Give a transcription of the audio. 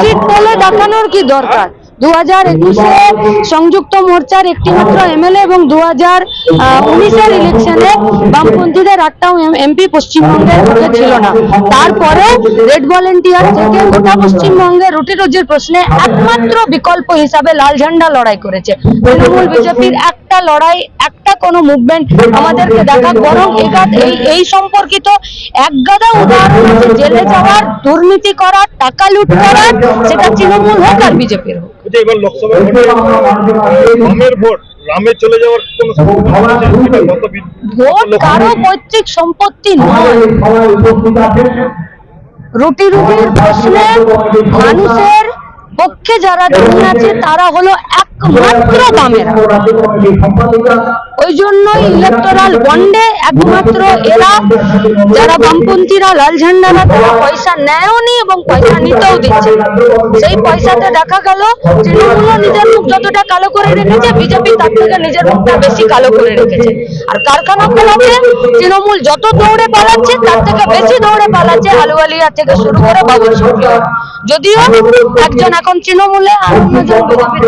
Hit বলে দেখানোর কি দরকার? দু হাজার একুশে সংযুক্ত মোর্চার একটি মাত্র এমএলএ এবং দু হাজার উনিশের ইলেকশনে বামপন্থীদের একটাও এমপি পশ্চিমবঙ্গের ছিল না। তারপরে রেড ভলেন্টিয়ার থেকে গোটা পশ্চিমবঙ্গের রুটি রুজির প্রশ্নে একমাত্র বিকল্প হিসাবে লাল ঝান্ডা লড়াই করেছে। তৃণমূল বিজেপির একটা লড়াই একটা কোনো মুভমেন্ট আমাদেরকে দেখা বরং এই এই সম্পর্কিত একগাদা উদাহরণ আছে জেলে যাওয়ার দুর্নীতি করার টাকা লুট করার সেটা তৃণমূল হোক আর বিজেপির হোক। যে এবার লোকসভা ভোটে। রামের ভোট রামে চলে যাওয়ার কোন ভোট কারও পৈতৃক সম্পত্তি নয়। রুটি রুটির প্রশ্নে মানুষের পক্ষে যারা আছে তারা হলো একমাত্র দামের। ওই জন্যই ইলেকটোরাল বন্ডে একমাত্র এরা যারা বামপন্থীরা লাল ঝান্ডারা তারা পয়সা নেয়ওনি এবং পয়সা নিতেও দিচ্ছে। সেই পয়সাতে দেখা গেল তৃণমূলও নিজের মুখ যতটা কালো করে রেখেছে বিজেপি তার থেকে নিজের মুখটা বেশি কালো করে রেখেছে। আর কারখানা খোলাতে তৃণমূল যত দৌড়ে পালাচ্ছে তার থেকে বেশি দৌড়ে পালাচ্ছে আলুয়ালিয়া থেকে শুরু করে বাবুল সুপ্রিয়। যদিও একজন এখন তৃণমূলে আর অন্যজন বিজেপির